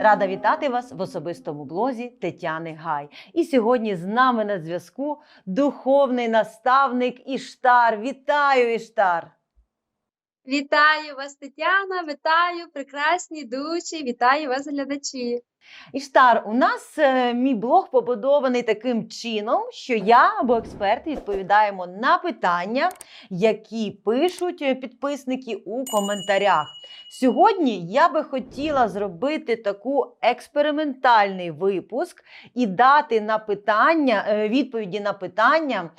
Рада вітати вас в особистому блозі Тетяни Гай. І сьогодні з нами на зв'язку духовний наставник Іштар. Вітаю, Іштар! Вітаю вас, Тетяна, вітаю, прекрасні душі, вітаю вас, глядачі. Іштар, у нас е, мій блог побудований таким чином, що я або експерти відповідаємо на питання, які пишуть е, підписники у коментарях. Сьогодні я би хотіла зробити таку експериментальний випуск і дати на питання е, відповіді на питання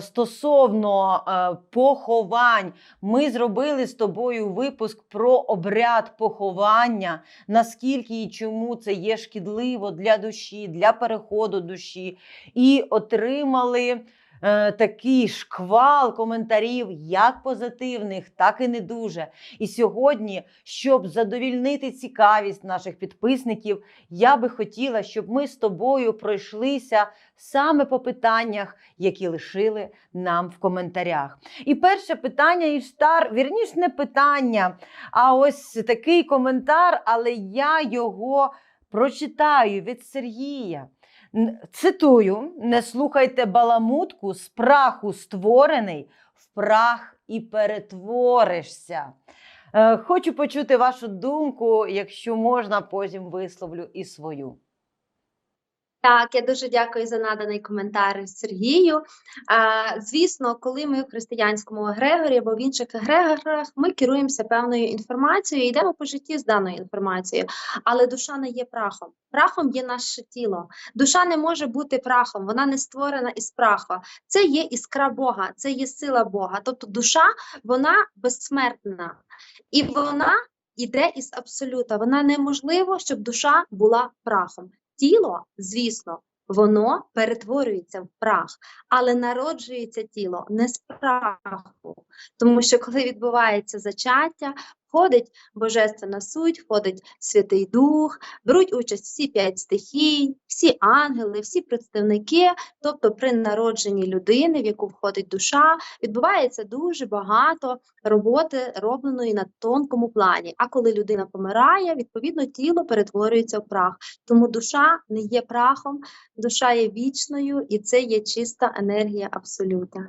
стосовно е, поховань. Ми зробили з тобою випуск про обряд поховання, наскільки і чому це є шкідливо для душі, для переходу душі, і отримали. Е, Такий шквал коментарів, як позитивних, так і не дуже. І сьогодні, щоб задовільнити цікавість наших підписників, я би хотіла, щоб ми з тобою пройшлися саме по питаннях, які лишили нам в коментарях. І перше питання, Іштар, вірніш, не питання, а ось такий коментар, але я його прочитаю від Сергія. Цитую: не слухайте баламутку, з праху створений, в прах і перетворишся. Е, Хочу почути вашу думку, якщо можна, потім висловлю і свою. Так, я дуже дякую за наданий коментар Сергію. А, звісно, коли ми в християнському егрегорі або в інших егрегорах, ми керуємося певною інформацією, і йдемо по житті з даною інформацією. Але душа не є прахом. Прахом є наше тіло. Душа не може бути прахом, вона не створена із праха. Це є іскра Бога, це є сила Бога. Тобто душа вона безсмертна і вона йде із абсолюта. Вона неможливо, щоб душа була прахом. Тіло, звісно, воно перетворюється в прах, але народжується тіло не з праху. Тому що коли відбувається зачаття, входить Божественна суть, входить Святий Дух, беруть участь всі п'ять стихій, всі ангели, всі представники. Тобто при народженні людини, в яку входить душа, відбувається дуже багато роботи, робленої на тонкому плані. А коли людина помирає, відповідно тіло перетворюється в прах. Тому душа не є прахом, душа є вічною, і це є чиста енергія абсолюта.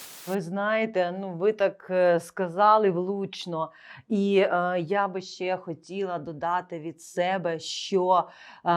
Ви знаєте, ну ви так е, сказали влучно, і е, я би ще хотіла додати від себе, що е,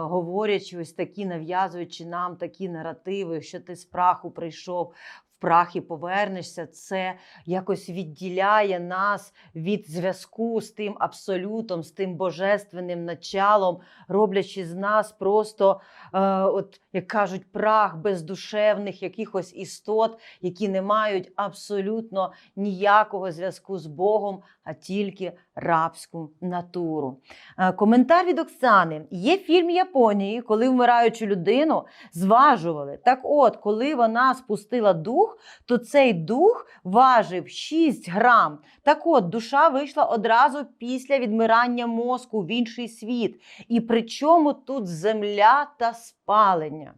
говорячи ось такі, нав'язуючи нам такі наративи, що ти з праху прийшов. Прах і повернешся, це якось відділяє нас від зв'язку з тим абсолютом, з тим божественним началом, роблячи з нас просто, е, от як кажуть, прах бездушевних якихось істот, які не мають абсолютно ніякого зв'язку з Богом, а тільки рабську натуру. Е, Коментар від Оксани. Є фільм Японії, коли вмираючу людину зважували. Так от, коли вона спустила дух, то цей дух важив 6 грам. Так от, душа вийшла одразу після відмирання мозку в інший світ. І при чому тут земля та спалення?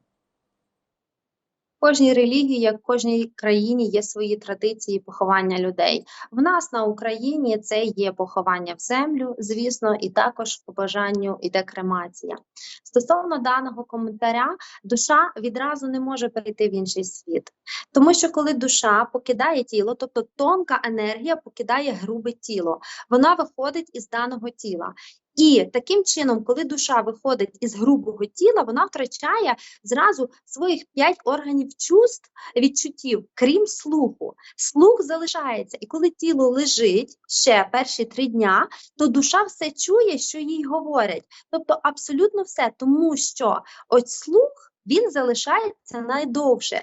Кожній релігії, як кожній країні, є свої традиції поховання людей. В нас на Україні це є поховання в землю, звісно, і також по бажанню іде кремація. Стосовно даного коментаря, душа відразу не може перейти в інший світ, тому що коли душа покидає тіло, тобто тонка енергія покидає грубе тіло, вона виходить із даного тіла. І таким чином, коли душа виходить із грубого тіла, вона втрачає зразу своїх п'ять органів чувств, відчуттів, крім слуху. Слух залишається, і коли тіло лежить ще перші три дня, то душа все чує, що їй говорять. Тобто абсолютно все, тому що ось слух. Він залишається найдовше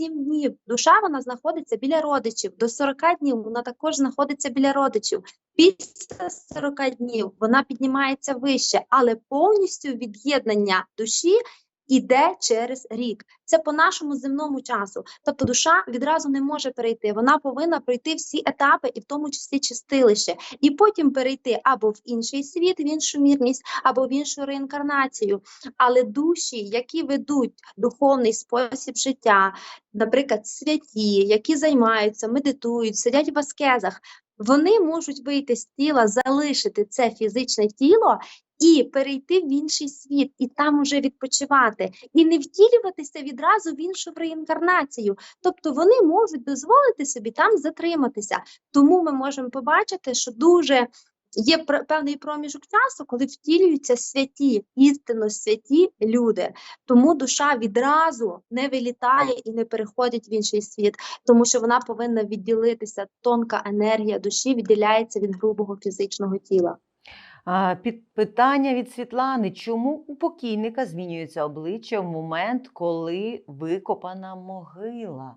5-7 днів. Душа вона знаходиться біля родичів. До 40 днів вона також знаходиться біля родичів. Після 40 днів вона піднімається вище, але повністю від'єднання душі іде через рік. Це по нашому земному часу. Тобто душа відразу не може перейти. Вона повинна пройти всі етапи, і в тому числі чистилище, і потім перейти або в інший світ, в іншу мірність, або в іншу реінкарнацію. Але душі, які ведуть духовний спосіб життя, наприклад, святі, які займаються, медитують, сидять в аскезах, вони можуть вийти з тіла, залишити це фізичне тіло і перейти в інший світ, і там уже відпочивати, і не втілюватися відразу в іншу реінкарнацію. Тобто вони можуть дозволити собі там затриматися. Тому ми можемо побачити, що дуже є певний проміжок часу, коли втілюються святі, істинно святі люди. Тому душа відразу не вилітає і не переходить в інший світ, тому що вона повинна відділитися. Тонка енергія душі відділяється від грубого фізичного тіла. Під питання від Світлани: чому у покійника змінюється обличчя в момент, коли викопана могила?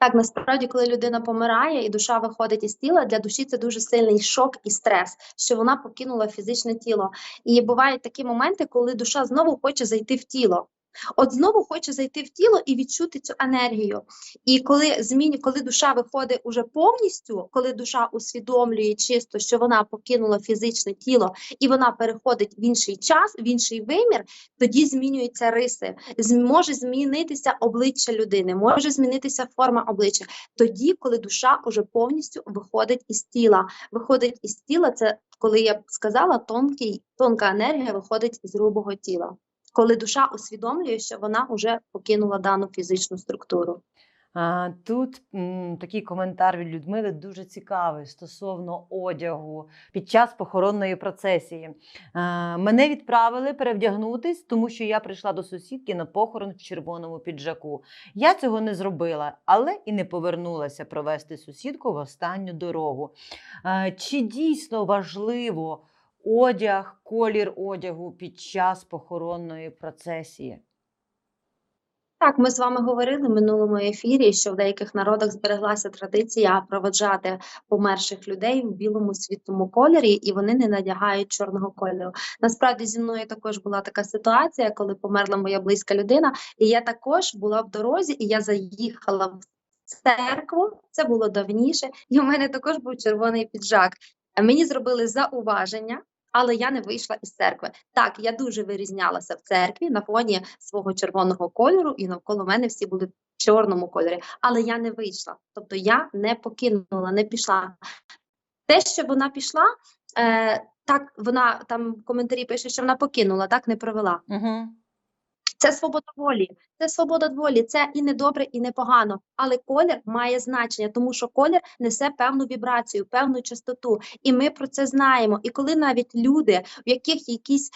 Так, насправді, коли людина помирає і душа виходить із тіла, для душі це дуже сильний шок і стрес, що вона покинула фізичне тіло. І бувають такі моменти, коли душа знову хоче зайти в тіло. От знову хоче зайти в тіло і відчути цю енергію. І коли зміні, коли душа виходить уже повністю, коли душа усвідомлює чисто, що вона покинула фізичне тіло і вона переходить в інший час, в інший вимір, тоді змінюються риси. Може змінитися обличчя людини, може змінитися форма обличчя. Тоді, коли душа уже повністю виходить із тіла. Виходить із тіла, це коли я б сказала, тонкий, тонка енергія виходить з грубого тіла. Коли душа усвідомлює, що вона вже покинула дану фізичну структуру. Тут такий коментар від Людмили дуже цікавий стосовно одягу під час похоронної процесії. Мене відправили перевдягнутись, тому що я прийшла до сусідки на похорон в червоному піджаку. Я цього не зробила, але і не повернулася провести сусідку в останню дорогу. Чи дійсно важливо одяг, колір одягу під час похоронної процесії? Так, ми з вами говорили в минулому ефірі, що в деяких народах збереглася традиція проводжати померших людей в білому світлому кольорі, і вони не надягають чорного кольору. Насправді зі мною також була така ситуація, коли померла моя близька людина, і я також була в дорозі, і я заїхала в церкву. Це було давніше, і у мене також був червоний піджак. Мені зробили зауваження. Але я не вийшла із церкви. Так, я дуже вирізнялася в церкві на фоні свого червоного кольору, і навколо мене всі були в чорному кольорі. Але я не вийшла. Тобто я не покинула, не пішла. Те, що вона пішла, е, так вона там в коментарі пише, що вона покинула, так не провела. Угу. Це свобода волі, це свобода волі, це і не добре, і не погано. Але колір має значення, тому що колір несе певну вібрацію, певну частоту, і ми про це знаємо. І коли навіть люди, в яких якісь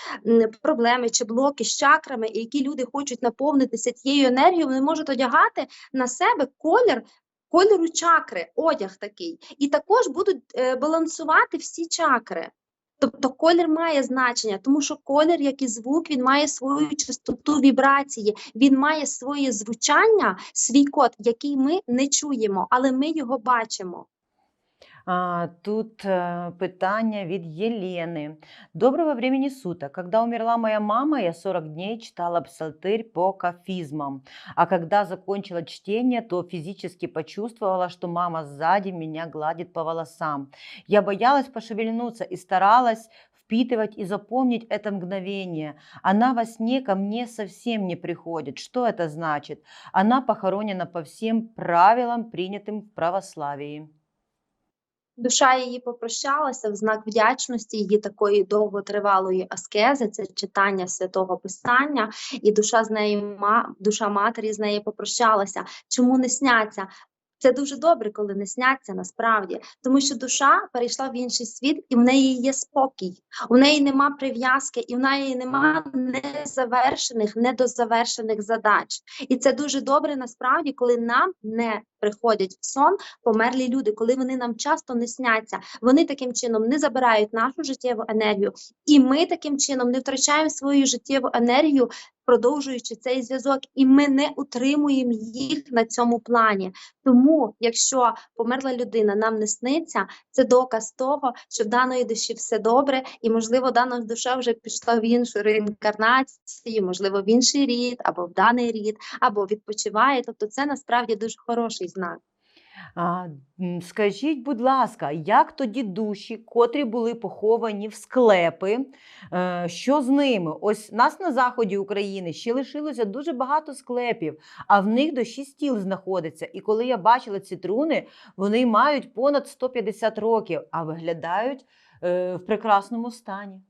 проблеми чи блоки з чакрами, і які люди хочуть наповнитися цією енергією, вони можуть одягати на себе колір. Кольору чакри, одяг такий, і також будуть е, балансувати всі чакри. Тобто колір має значення, тому що колір, як і звук, він має свою частоту вібрації, він має своє звучання, свій код, який ми не чуємо, але ми його бачимо. А, Тут э, питання від Єлени. Доброго времени суток. Когда умерла моя мама, я 40 дней читала псалтырь по кафизмам. А когда закончила чтение, то физически почувствовала, что мама сзади меня гладит по волосам. Я боялась пошевельнуться и старалась впитывать и запомнить это мгновение. Она во сне ко мне совсем не приходит. Что это значит? Она похоронена по всем правилам, принятым в православии. Душа її попрощалася в знак вдячності її такої довготривалої аскези, це читання святого писання, і душа з неї душа матері з нею попрощалася. Чому не сняться? Це дуже добре, коли не сняться насправді, тому що душа перейшла в інший світ, і в неї є спокій, у неї нема прив'язки, і в неї нема незавершених, недозавершених задач. І це дуже добре насправді, коли нам не приходять в сон померлі люди, коли вони нам часто не сняться. Вони таким чином не забирають нашу життєву енергію, і ми таким чином не втрачаємо свою життєву енергію, продовжуючи цей зв'язок, і ми не утримуємо їх на цьому плані. Тому, якщо померла людина нам не сниться, це доказ того, що в даної душі все добре, і можливо, дана душа вже пішла в іншу реінкарнацію, можливо, в інший рід, або в даний рід, або відпочиває. Тобто, це насправді дуже хороший знак. А, скажіть, будь ласка, як тоді душі, котрі були поховані в склепи, е, що з ними? Ось нас на заході України ще лишилося дуже багато склепів, а в них до 6 тіл знаходиться. І коли я бачила ці труни, вони мають понад 150 років, а виглядають е, в прекрасному стані.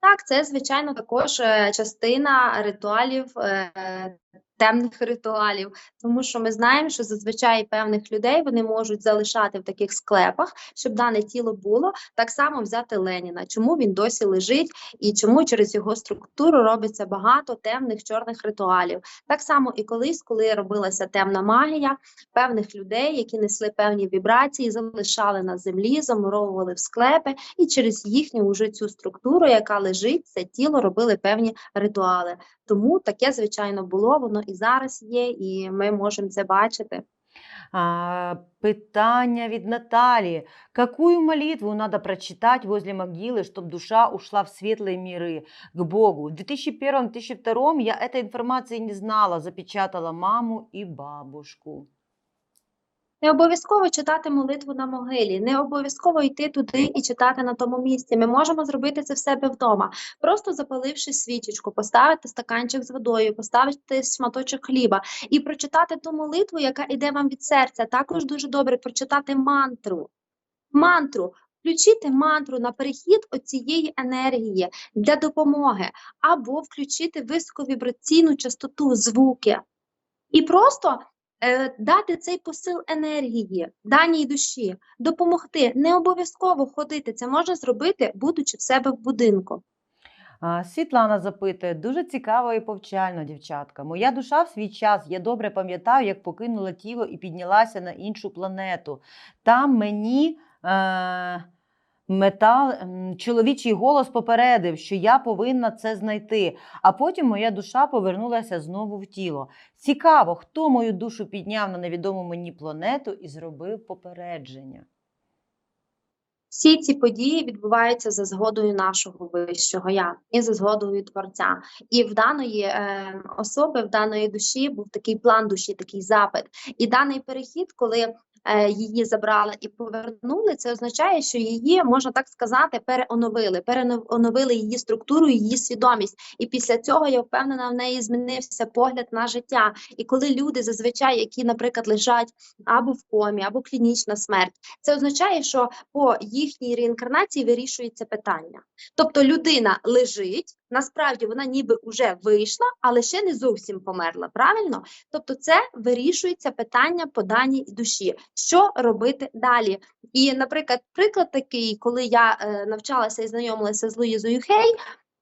Так, це звичайно також е, частина ритуалів, е, темних ритуалів, тому що ми знаємо, що зазвичай певних людей вони можуть залишати в таких склепах, щоб дане тіло було. Так само взяти Леніна, чому він досі лежить і чому через його структуру робиться багато темних чорних ритуалів. Так само і колись, коли робилася темна магія, певних людей, які несли певні вібрації, залишали на землі, замуровували в склепи, і через їхню уже цю структуру, яка лежить, це тіло робили певні ритуали. Тому таке, звичайно, було, воно і зараз є, і ми можемо це бачити. А, питання від Натальи. Какую молитву надо прочитать возле могилы, чтобы душа ушла в светлые миры к Богу? В 2001-2002 я этой информации не знала, запечатала маму и бабушку. Не обов'язково читати молитву на могилі, не обов'язково йти туди і читати на тому місці. Ми можемо зробити це в себе вдома, просто запаливши свічечку, поставити стаканчик з водою, поставити шматочок хліба і прочитати ту молитву, яка йде вам від серця. Також дуже добре прочитати мантру. Мантру. Включити мантру на перехід оцієї енергії для допомоги, або включити високовібраційну частоту звуки. І просто дати цей посил енергії даній душі, допомогти. Не обов'язково ходити. Це можна зробити, будучи в себе в будинку. Світлана запитує, дуже цікаво і повчально, дівчатка. Моя душа в свій час, я добре пам'ятаю, як покинула тіло і піднялася на іншу планету. Там мені е, метал, чоловічий голос попередив, що я повинна це знайти. А потім моя душа повернулася знову в тіло. Цікаво, хто мою душу підняв на невідому мені планету і зробив попередження. Всі ці події відбуваються за згодою нашого вищого я і за згодою творця. І в даної е, особи, в даної душі був такий план душі, такий запит. І даний перехід, коли її забрали і повернули, це означає, що її можна так сказати, переоновили, переоновили її структуру, її свідомість. І після цього я впевнена, в неї змінився погляд на життя. І коли люди зазвичай, які, наприклад, лежать або в комі, або клінічна смерть, це означає, що по їхній реінкарнації вирішується питання. Тобто людина лежить, насправді вона ніби вже вийшла, але ще не зовсім померла. Правильно? Тобто, це вирішується питання по даній душі. Що робити далі? І, наприклад, приклад такий, коли я е, навчалася і знайомилася з Луїзою Хей,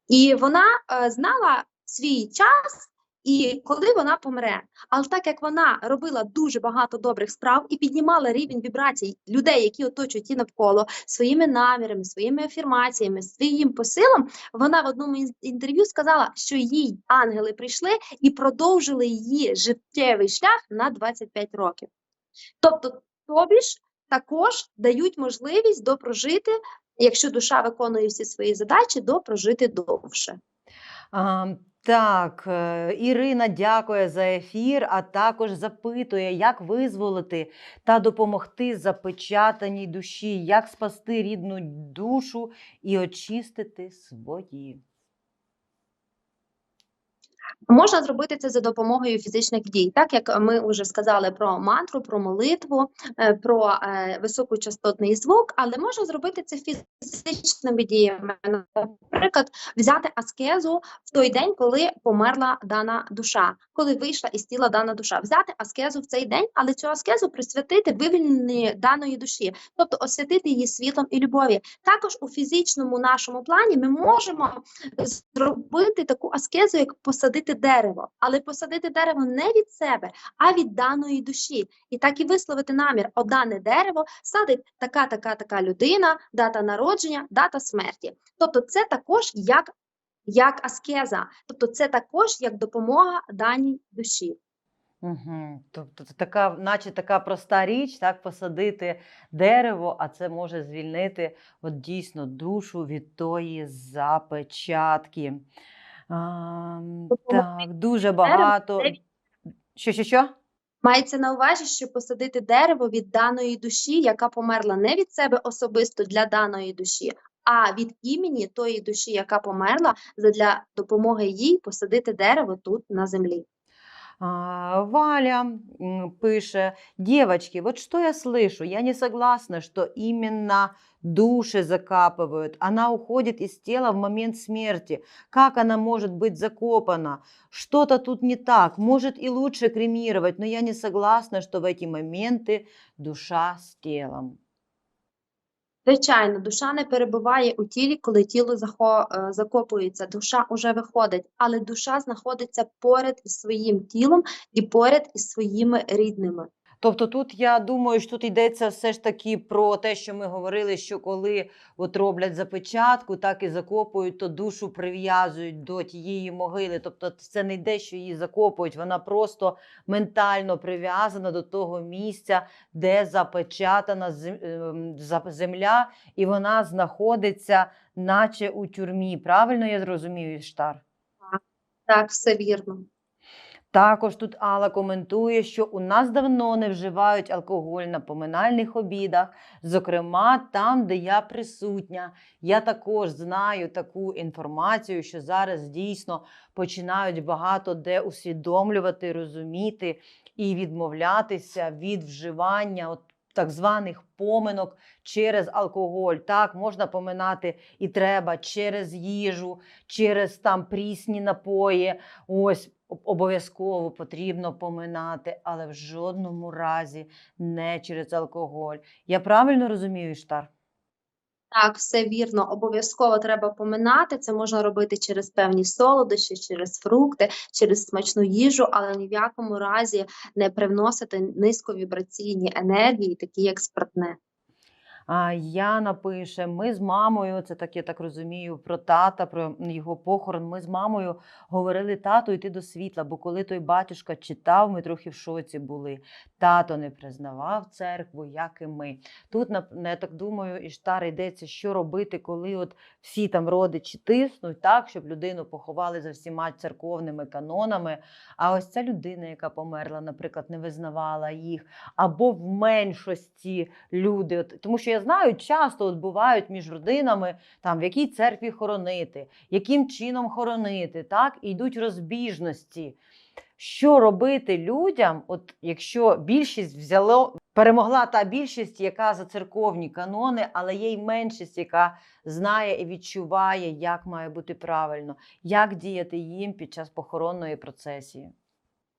і вона е, знала свій час. І коли вона помре, але так як вона робила дуже багато добрих справ і піднімала рівень вібрацій людей, які оточують її навколо своїми намірами, своїми афірмаціями, своїм посилом, вона в одному інтерв'ю сказала, що їй ангели прийшли і продовжили її життєвий шлях на 25 років. Тобто, тобі ж також дають можливість допрожити, якщо душа виконує всі свої задачі, допрожити довше. Так, е, Ірина дякує за ефір, а також запитує, як визволити та допомогти запечатаній душі, як спасти рідну душу і очистити свої. Можна зробити це за допомогою фізичних дій, так як ми вже сказали про мантру, про молитву, е, про е, високочастотний звук, але можна зробити це фізичними діями. Наприклад, взяти аскезу в той день, коли померла дана душа, коли вийшла із тіла дана душа, взяти аскезу в цей день, але цю аскезу присвятити вивільненні даної душі, тобто освятити її світлом і любові. Також у фізичному нашому плані ми можемо зробити таку аскезу, як посадити посадити дерево, але посадити дерево не від себе, а від даної душі. І так і висловити намір: о, дане дерево садить така, така, така людина, дата народження, дата смерті. Тобто, це також як, як аскеза, тобто це також як допомога даній душі. Угу. Тобто така, наче така проста річ, так, посадити дерево, а це може звільнити от дійсно душу від тої запечатки. А, так, дуже багато. Що, що, що? Мається на увазі, що посадити дерево від даної душі, яка померла не від себе особисто для даної душі, а від імені тої душі, яка померла, для допомоги їй посадити дерево тут на землі. А, Валя пише, девочки, вот что я слышу, я не согласна, что именно души закапывают. Она уходит из тела в момент смерти. Как она может быть закопана? Что-то тут не так. Может и лучше кремировать, но я не согласна, что в эти моменты душа с телом. Звичайно, душа не перебуває у тілі, коли тіло е, закопується. Душа вже виходить, але душа знаходиться поряд із своїм тілом і поряд із своїми рідними. Тобто тут я думаю, що тут йдеться все ж таки про те, що ми говорили, що коли от роблять запечатку, так і закопують, то душу прив'язують до тієї могили. Тобто це не йде, що її закопують, вона просто ментально прив'язана до того місця, де запечатана ем, земля, і вона знаходиться, наче у тюрмі. Правильно я зрозумію, Іштар? Так, все вірно. Також тут Алла коментує, що у нас давно не вживають алкоголь на поминальних обідах, зокрема там, де я присутня. Я також знаю таку інформацію, що зараз дійсно починають багато де усвідомлювати, розуміти і відмовлятися від вживання от так званих поминок через алкоголь. Так, можна поминати і треба через їжу, через там прісні напої. Ось обов'язково потрібно поминати, але в жодному разі не через алкоголь. Я правильно розумію, Іштар? Так, все вірно. Обов'язково треба поминати. Це можна робити через певні солодощі, через фрукти, через смачну їжу, але ні в якому разі не привносити низьковібраційні енергії, такі як спиртне. Яна пише: ми з мамою, це так я так розумію, про тата, про його похорон. Ми з мамою говорили тату йти до світла, бо коли той батюшка читав, ми трохи в шоці були. Тато не признавав церкву, як і ми. Тут нап- я так думаю, Іштар йдеться, що робити, коли от всі там родичі тиснуть, так, щоб людину поховали за всіма церковними канонами. А ось ця людина, яка померла, наприклад, не визнавала їх, або в меншості люди. От, тому що я знаю, часто от бувають між родинами, там в якій церкві хоронити, яким чином хоронити, так, і йдуть розбіжності. Що робити людям, от якщо більшість взяло, перемогла та більшість, яка за церковні канони, але є й меншість, яка знає і відчуває, як має бути правильно, як діяти їм під час похоронної процесії.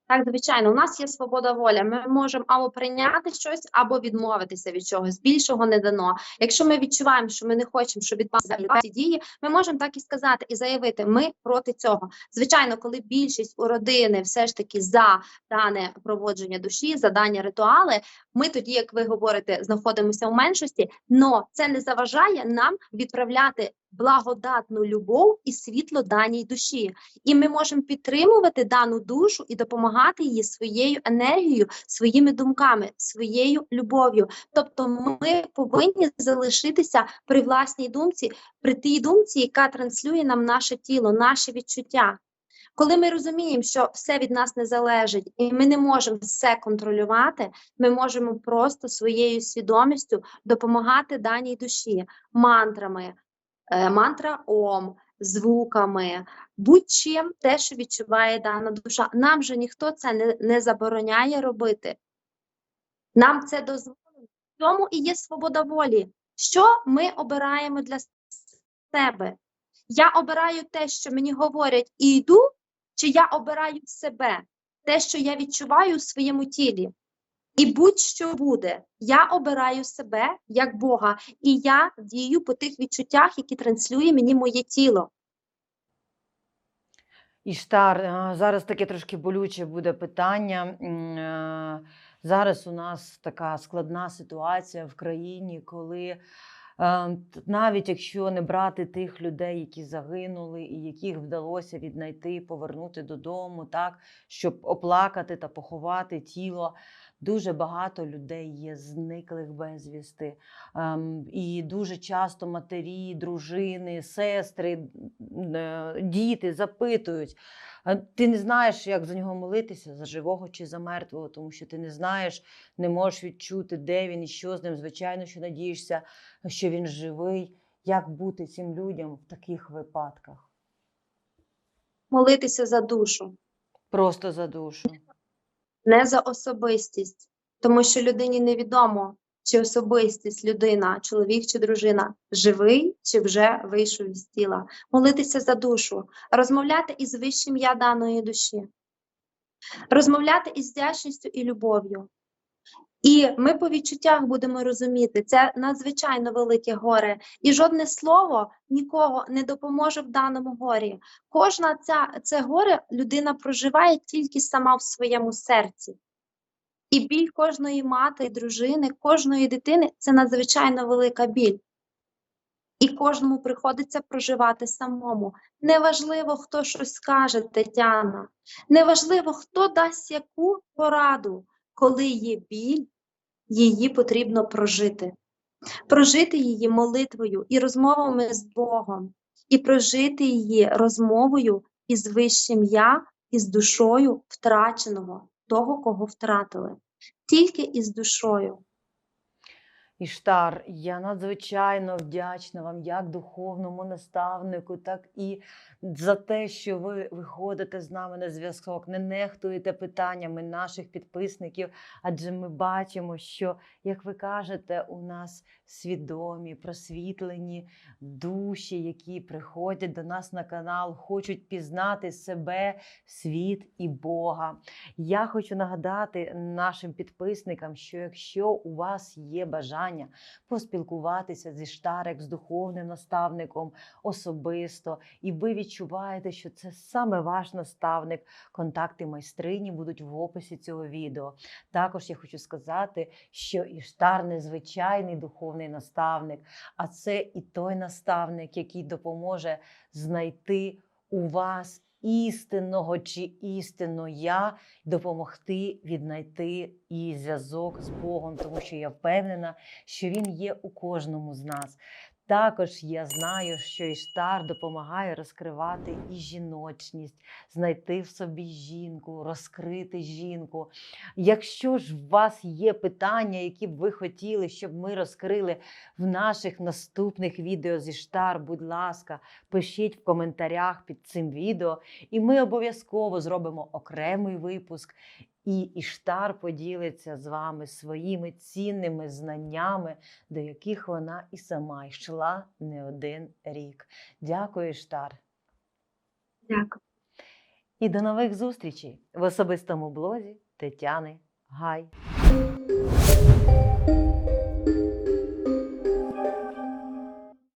Так, звичайно, у нас є свобода воля. Ми можемо або прийняти щось, або відмовитися від чогось. Більшого не дано. Якщо ми відчуваємо, що ми не хочемо, щоб від нас ці дії, ми можемо так і сказати і заявити: ми проти цього. Звичайно, коли більшість у родини все ж таки за дане проводження душі, за дані ритуали, ми тоді, як ви говорите, знаходимося в меншості, но це не заважає нам відправляти благодатну любов і світло даній душі. І ми можемо підтримувати дану душу і допомагати їй своєю енергією, своїми думками, своєю любов'ю. Тобто, ми повинні залишитися при власній думці, при тій думці, яка транслює нам наше тіло, наші відчуття. Коли ми розуміємо, що все від нас не залежить, і ми не можемо все контролювати, ми можемо просто своєю свідомістю допомагати даній душі мантрами, мантра Ом, звуками, будь-чим те, що відчуває дана душа. Нам же ніхто це не, не забороняє робити. Нам це дозволено. В цьому і є свобода волі. Що ми обираємо для себе? Я обираю те, що мені говорять, і йду, чи я обираю себе, те, що я відчуваю у своєму тілі. І будь-що буде, я обираю себе як Бога, і я дію по тих відчуттях, які транслює мені моє тіло. Іштар, зараз таке трошки болюче буде питання. Е, Зараз у нас така складна ситуація в країні, коли е, навіть якщо не брати тих людей, які загинули, і яких вдалося віднайти, повернути додому, так, щоб оплакати та поховати тіло. Дуже багато людей є зниклих безвісти. Ем, і дуже часто матері, дружини, сестри, е, діти запитують. Ти не знаєш, як за нього молитися, за живого чи за мертвого, тому що ти не знаєш, не можеш відчути, де він і що з ним. Звичайно, що надієшся, що він живий. Як бути цим людям в таких випадках? Молитися за душу. Просто за душу. Не за особистість, тому що людині невідомо, чи особистість людина, чоловік чи дружина, живий чи вже вийшов із тіла. Молитися за душу, розмовляти із вищим я даної душі, розмовляти із вдячністю і любов'ю. І ми по відчуттях будемо розуміти, це надзвичайно велике горе, і жодне слово нікого не допоможе в даному горі. Кожна ця це горе людина проживає тільки сама в своєму серці. І біль кожної мати, дружини, кожної дитини це надзвичайно велика біль. І кожному приходиться проживати самому. Неважливо, хто щось скаже, Тетяна. Неважливо, хто дасть яку пораду, коли є біль, її потрібно прожити. Прожити її молитвою і розмовами з Богом, і прожити її розмовою із вищим я, із душою втраченого, того, кого втратили. Тільки із душою. Іштар, я надзвичайно вдячна вам як духовному наставнику, так і за те, що ви виходите з нами на зв'язок, не нехтуєте питаннями наших підписників, адже ми бачимо, що, як ви кажете, у нас свідомі, просвітлені душі, які приходять до нас на канал, хочуть пізнати себе, світ і Бога. Я хочу нагадати нашим підписникам, що якщо у вас є бажання поспілкуватися зі Штарек, з духовним наставником особисто, і ви відчуваєте, що це саме ваш наставник, контакти майстрині будуть в описі цього відео. Також я хочу сказати, що Іштар незвичайний духовний наставник, а це і той наставник, який допоможе знайти у вас істинного чи істинно я, допомогти віднайти і зв'язок з Богом, тому що я впевнена, що він є у кожному з нас. Також я знаю, що Іштар допомагає розкривати і жіночність, знайти в собі жінку, розкрити жінку. Якщо ж у вас є питання, які б ви хотіли, щоб ми розкрили в наших наступних відео зі Іштар, будь ласка, пишіть в коментарях під цим відео, і ми обов'язково зробимо окремий випуск. І Іштар поділиться з вами своїми цінними знаннями, до яких вона і сама йшла не один рік. Дякую, Іштар. Дякую. І до нових зустрічей в особистому блозі Тетяни Гай.